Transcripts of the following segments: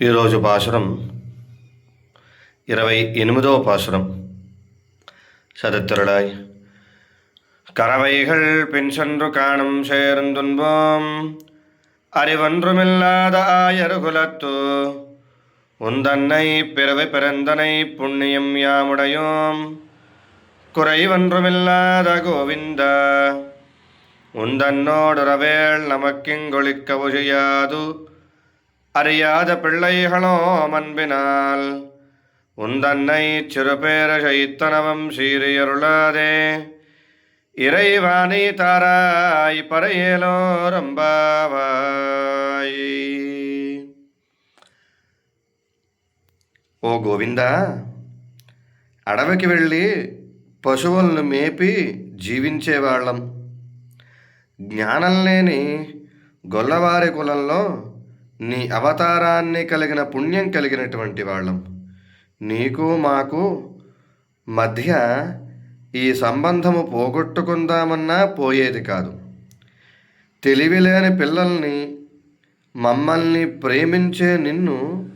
ఈరోజు పాసురం ఇరవై ఎనిమిదవ పాసురం சதத்திரளாய் கறவைகள் பின் சென்று காணும் சேர்ந்துன்போம் அறிவொன்றுமில்லாத ஆயருகுலத்து உந்தன்னை பிறவை பிறந்தனை புண்ணியம் யாமுடையோம் குறைவொன்றுமில்லாத கோவிந்த உந்தன்னோடுறவேள் நமக்கிங்கொழிக்க உழியாது அறியாத பிள்ளைகளோ அன்பினால் உந்தன்னை சிறுபேர சைத்தனவம் சீரியருளாதே இறைவாணி தாராய் பறையேலோ రంబావాయ్ ఓ గోవింద అడవికి వెళ్ళి పశువులను మేపి జీవించేవాళ్ళం జ్ఞానం లేని గొల్లవారి కులంలో నీ అవతారాన్ని కలిగిన పుణ్యం కలిగినటువంటి వాళ్ళం. నీకు మాకు మధ్య ఈ సంబంధము పోగొట్టుకుందామన్నా పోయేది కాదు. తెలివిలేని పిల్లల్ని మమ్మల్ని ప్రేమించే నిన్ను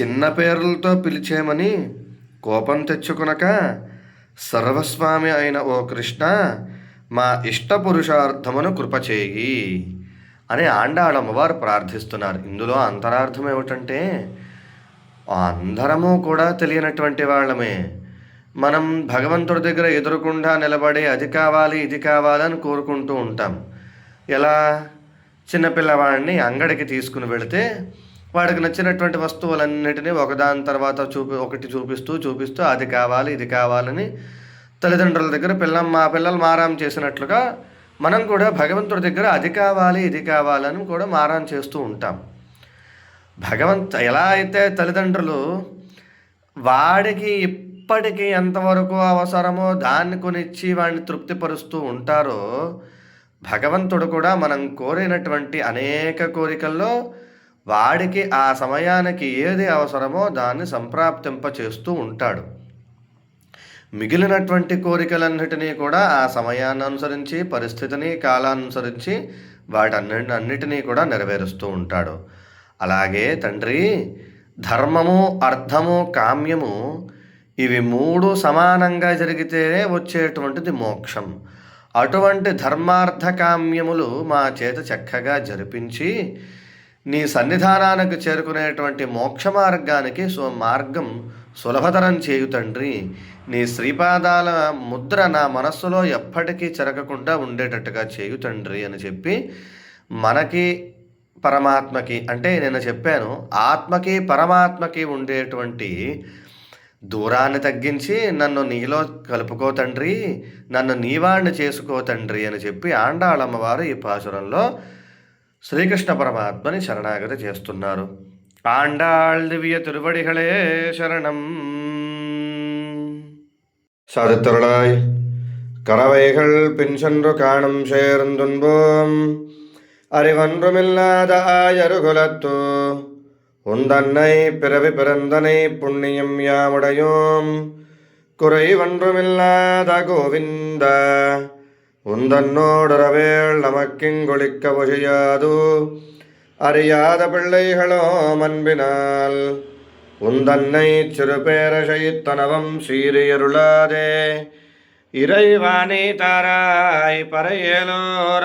చిన్న పేర్లతో పిలిచేమని కోపం తెచ్చుకునక సర్వస్వామి అయిన ఓ కృష్ణ మా ఇష్ట పురుషార్థమును కృపచేయి. అని ఆండాళమ్మవారు ప్రార్థిస్తున్నారు. ఇందులో అంతరార్థం ఏమిటంటే అందరము కూడా తెలియనటువంటి వాళ్ళమే. మనం భగవంతుడి దగ్గర ఎదురకుండా నిలబడి అది కావాలి ఇది కావాలని కోరుకుంటూ ఉంటాం. ఎలా? చిన్నపిల్లవాడిని అంగడికి తీసుకుని వెళితే వాడికి నచ్చినటువంటి వస్తువులన్నిటినీ ఒకదాని తర్వాత చూపి ఒకటి చూపిస్తూ చూపిస్తూ అది కావాలి ఇది కావాలని తల్లిదండ్రుల దగ్గర పిల్లం మా పిల్లలు మారాం చేసినట్లుగా మనం కూడా భగవంతుడి దగ్గర అది కావాలి ఇది కావాలని కూడా మారాన్ చేస్తూ ఉంటాం. భగవంత్ ఎలా అయితే తల్లిదండ్రులు వాడికి ఇప్పటికీ ఎంతవరకు అవసరమో దాన్ని కొనిచ్చి వాడిని తృప్తిపరుస్తూ ఉంటారో భగవంతుడు కూడా మనం కోరినటువంటి అనేక కోరికల్లో వాడికి ఆ సమయానికి ఏది అవసరమో దాన్ని సంప్రాప్తింప చేస్తూ ఉంటాడు. మిగిలినటువంటి కోరికలన్నిటినీ కూడా ఆ సమయాన్ని అనుసరించి పరిస్థితిని కాలానుసరించి వాటన్ని అన్నిటినీ కూడా నెరవేరుస్తూ ఉంటాడు. అలాగే తండ్రి ధర్మము అర్థము కామ్యము ఇవి మూడు సమానంగా జరిగితేనే వచ్చేటువంటిది మోక్షం. అటువంటి ధర్మార్థ కామ్యములు మా చేత చక్కగా జరిపించి నీ సన్నిధానానికి చేరుకునేటువంటి మోక్ష మార్గానికి సో మార్గం సులభతరం చేయు తండ్రి. నీ శ్రీపాదాల ముద్ర నా మనస్సులో ఎప్పటికీ చెరగకుండా ఉండేటట్టుగా చేయు తండ్రి అని చెప్పి మనకి పరమాత్మకి అంటే నేను చెప్పాను ఆత్మకి పరమాత్మకి ఉండేటువంటి దూరాన్ని తగ్గించి నన్ను నీలో కలుపుకో తండ్రి నన్ను నీవాణ్ణి చేసుకో తండ్రి అని చెప్పి ఆండాళమ్మవారు ఈ పాసురంలో శ్రీకృష్ణ పరమాత్మని శరణాగతి చేస్తున్నారు ఆండాళ్ దివ్య తిరువడిகளே శరణం சருத்தருளாய் கறவைகள் பின் சென்று காணும் சேர்ந்துன்போம் அறிவொன்றுமில்லாத ஆயருகுலத்தோ உந்தன்னை பிறவி பிறந்தனை புண்ணியம் யாமுடையோம் குறைவொன்றுமில்லாத கோவிந்தா உந்தன்னோடுறவேள் நமக்கிங்கொழிக்க ஒழியாது அறியாத பிள்ளைகளோ அன்பினால். உந்தன்னை சிறுபேரசைத்தனவம் சீரியருளாதே. இறைவாணி தாராய் பறையலோரம்பாவாய்